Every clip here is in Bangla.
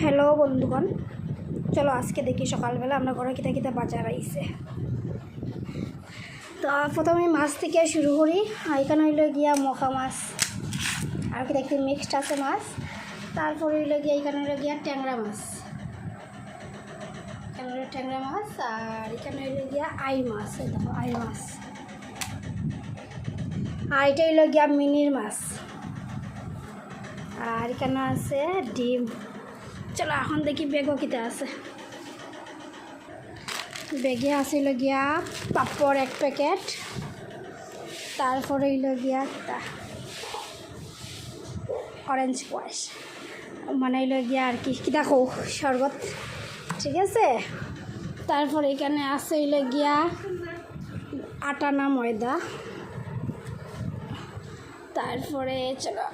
হ্যালো বন্ধুগণ, চলো আজকে দেখি সকালবেলা আমরা ঘরে কিতা কিতা বাজার আইছে। তো প্রথমে মাছ থেকে শুরু করি এখানে হইল গিয়া মখা মাছ, আর কি দেখতে মিক্সড আছে মাছ, তারপরে হইল গিয়া এখানে হইল গিয়া ট্যাংরা মাছ। এখানে ট্যাংরা মাছ, আর এখানে হইল গিয়া আই মাছ দেখো আই মাছ। আর এটা হইল গিয়া মিনির মাছ। আর এখানে আছে ডিম। চলো, এখন দেখি বেগও কিতা আছে। বেগে আছিল গিয়া পাপড় এক প্যাকেট, তারপরে হইল গিয়া কিতা অরেঞ্জ পয়স। মানে হইল গিয়া আর কি কৌ শরবত, ঠিক আছে? তারপরে এখানে আছে হইল গিয়া আটা না ময়দা। তারপরে চলো,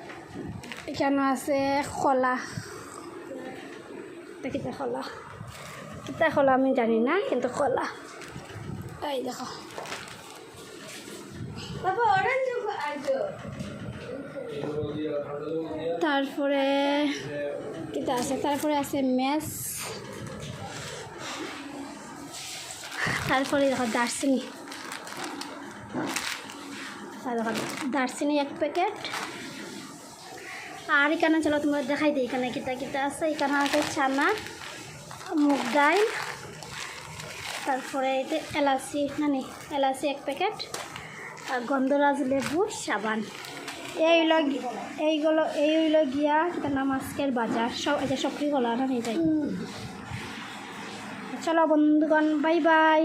এখানে আছে কলা এটা কিতা খোলা। কিতা খোলা আমি জানি না, কিন্তু খোলা। এই দেখো। তারপরে কিতা আছে? তারপরে আছে মেস। তারপরে দেখো দারচিনি। আর দেখো দারচিনি এক প্যাকেট। আর এখানে চলো তোমার দেখাই দিই এখানে কিতা কিতা আছে এখানে আছে চানা মুগ ডাল তারপরে এতে এলাচি মানে এলাচি এক প্যাকেট আর গন্ধরাজ লেবু সাবান। এই হইল এইগুলো এই হইল গিয়া কিতার নাম আজকের বাজার সব এটা সবরি গলা না নিয়ে যাই চলো বন্ধুগণ বাই বাই।